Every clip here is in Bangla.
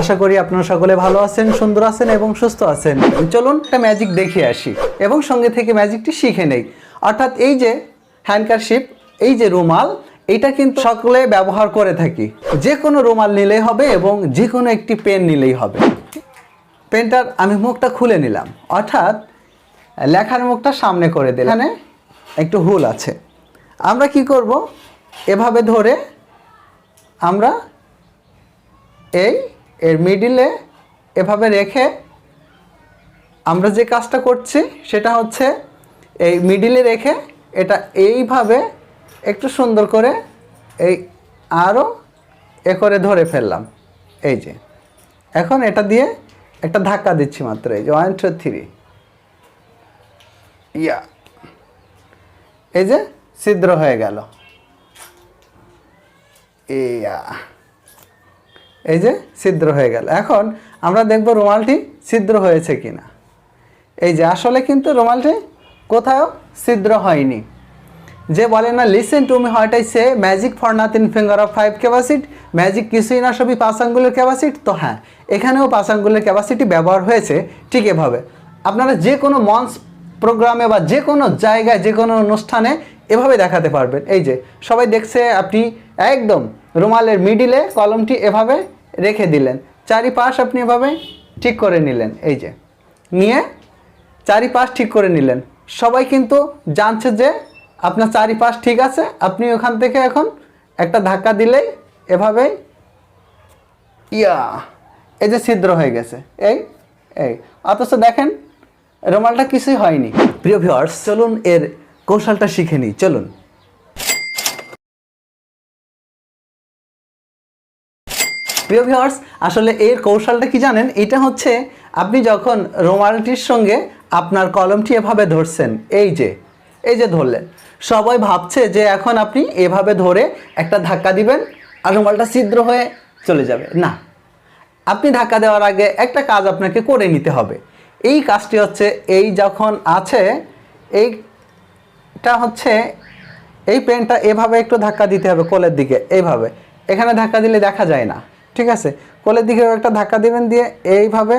আশা করি আপনারা সকলে ভালো আছেন, সুন্দর আছেন এবং সুস্থ আছেন। চলুন একটা ম্যাজিক দেখে আসি এবং সঙ্গে থেকে ম্যাজিকটি শিখে নেই। অর্থাৎ এই যে হ্যান্ডকারশিপ এই যে রুমাল এইটা কিন্তু সকলে ব্যবহার করে থাকি। যে কোনো রুমাল নিলেই হবে এবং যে কোনো একটি পেন নিলেই হবে। পেনটার আমি মুখটা খুলে নিলাম। অর্থাৎ লেখার মুখটা সামনে করে দিলাম। এখানে একটু হুল আছে। আমরা কি করব? এভাবে ধরে আমরা এই এর মিডিলে এভাবে রেখে আমরা যে কাজটা করছি সেটা হচ্ছে এই মিডিলে রেখে এটা এইভাবে একটু সুন্দর করে এই আরও এ করে ধরে ফেললাম। এই যে। এখন এটা দিয়ে একটা ধাক্কা দিচ্ছি মাত্র, এই যে ওয়ান টু থ্রি ইয়া। এই যে ছিদ্র হয়ে গেল। ইয়া। এই যে ছিদ্র হয়ে গেল। এখন আমরা দেখব রুমালটি ছিদ্র হয়েছে কিনা। এই যে আসলে কিন্তু রুমালটি কোথাও ছিদ্র হয়নি। যে বলে না listen to me what I say magic for nothing finger of five capacity magic কিছুই না, সবই পাঁচ আঙ্গুলের ক্যাপাসিটি তো হ্যাঁ এখানেও পাঁচ আঙ্গুলের ক্যাপাসিটি ব্যবহার হয়েছে ঠিক এভাবে। আপনারা যে কোনো মঞ্চ প্রোগ্রামে বা যে কোনো জায়গায়, যে কোনো অনুষ্ঠানে এভাবে দেখাতে পারবেন। এই যে, সবাই দেখছে আপনি একদম রুমালের মিডিলে কলমটি এভাবে রেখে দিলেন। চারিপাশ আপনি এভাবে ঠিক করে নিলেন। এই যে, নিয়ে চারিপাশ ঠিক করে নিলেন। সবাই কিন্তু জানছে যে আপনার চারিপাশ ঠিক আছে। আপনি ওখান থেকে এখন একটা ধাক্কা দিলেই এভাবেই ইয়া, এই যে ছিদ্র হয়ে গেছে। এই এই, অথচ দেখেন, রুমালটা কিছুই হয়নি। প্রিয় ভিউয়ার্স চলুন এর কৌশলটা শিখে নিই। চলুন। প্রিয় ভিউয়ার্স আসলে এর কৌশলটা কি জানেন? এটা হচ্ছে আপনি যখন রুমালটির সঙ্গে আপনার কলমটি এভাবে ধরছেন, এই যে এই যে ধরলেন, সবাই ভাবছে যে এখন আপনি এভাবে ধরে একটা ধাক্কা দিবেন আর রুমালটা ছিদ্র হয়ে চলে যাবে। না, আপনি ধাক্কা দেওয়ার আগে একটা কাজ আপনাকে করে নিতে হবে। এই কাজটি হচ্ছে এই যখন আছে, এইটা হচ্ছে, এই পেনটা এভাবে একটু ধাক্কা দিতে হবে কোলের দিকে এইভাবে এখানে ধাক্কা দিলে দেখা যায় না। ঠিক আছে? কোলের দিকে একটা ধাক্কা দিবেন দিয়ে এইভাবে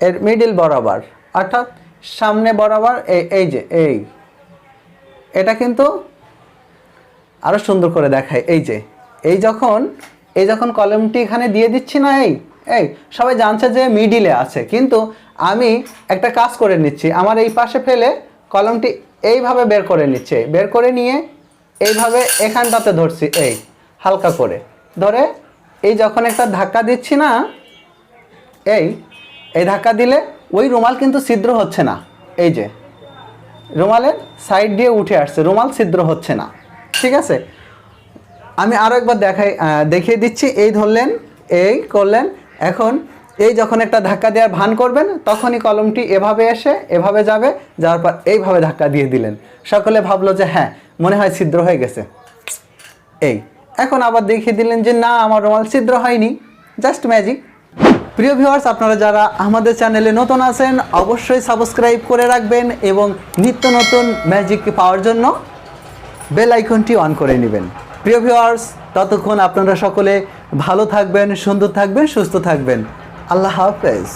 এর মিডিল বরাবর। অর্থাৎ সামনে বরাবর এই এই যে, এই। এটা কিন্তু আরও সুন্দর করে দেখায়, এই যে। এই যখন এই যখন কলমটি এখানে দিয়ে দিচ্ছি না, এই এই, সবাই জানছে যে মিডিলে আছে। কিন্তু আমি একটা কাজ করে নিচ্ছি, আমার এই পাশে ফেলে কলমটি এইভাবে বের করে নিচ্ছে। বের করে নিয়ে এইভাবে এখানটাতে ধরছি, এই, হালকা করে। ধরে এই যখন একটা ধাক্কা দিচ্ছি না, এই এই ধাক্কা দিলে ওই রুমাল কিন্তু ছিদ্র হচ্ছে না। এই যে, রুমালের সাইড দিয়ে উঠে আসছে, রুমাল ছিদ্র হচ্ছে না। ঠিক আছে? আমি আরও একবার দেখাই দেখিয়ে দিচ্ছি, এই ধরলেন, এই করলেন, এখন এই যখন একটা ধাক্কা দেওয়ার ভান করবেন, তখনই কলমটি এভাবে এসে, এভাবে যাবে, যাওয়ার পর এইভাবে ধাক্কা দিয়ে দিলেন। সকলে ভাবলো যে হ্যাঁ মনে হয় ছিদ্র হয়ে গেছে। এই এখন আবার দেখিয়ে দিলেন যে না, আমার রুমাল ছিদ্র হয়নি। জাস্ট ম্যাজিক প্রিয় ভিউয়ার্স আপনারা যারা আমাদের চ্যানেলে নতুন আছেন, অবশ্যই সাবস্ক্রাইব করে রাখবেন এবং নিত্য নতুন ম্যাজিক পাওয়ার জন্য বেল আইকনটি অন করে নেবেন। প্রিয় ভিউয়ার্স ততক্ষণ আপনারা সকলে ভালো থাকবেন, সুন্দর থাকবেন, সুস্থ থাকবেন। আল্লাহ হাফেজ।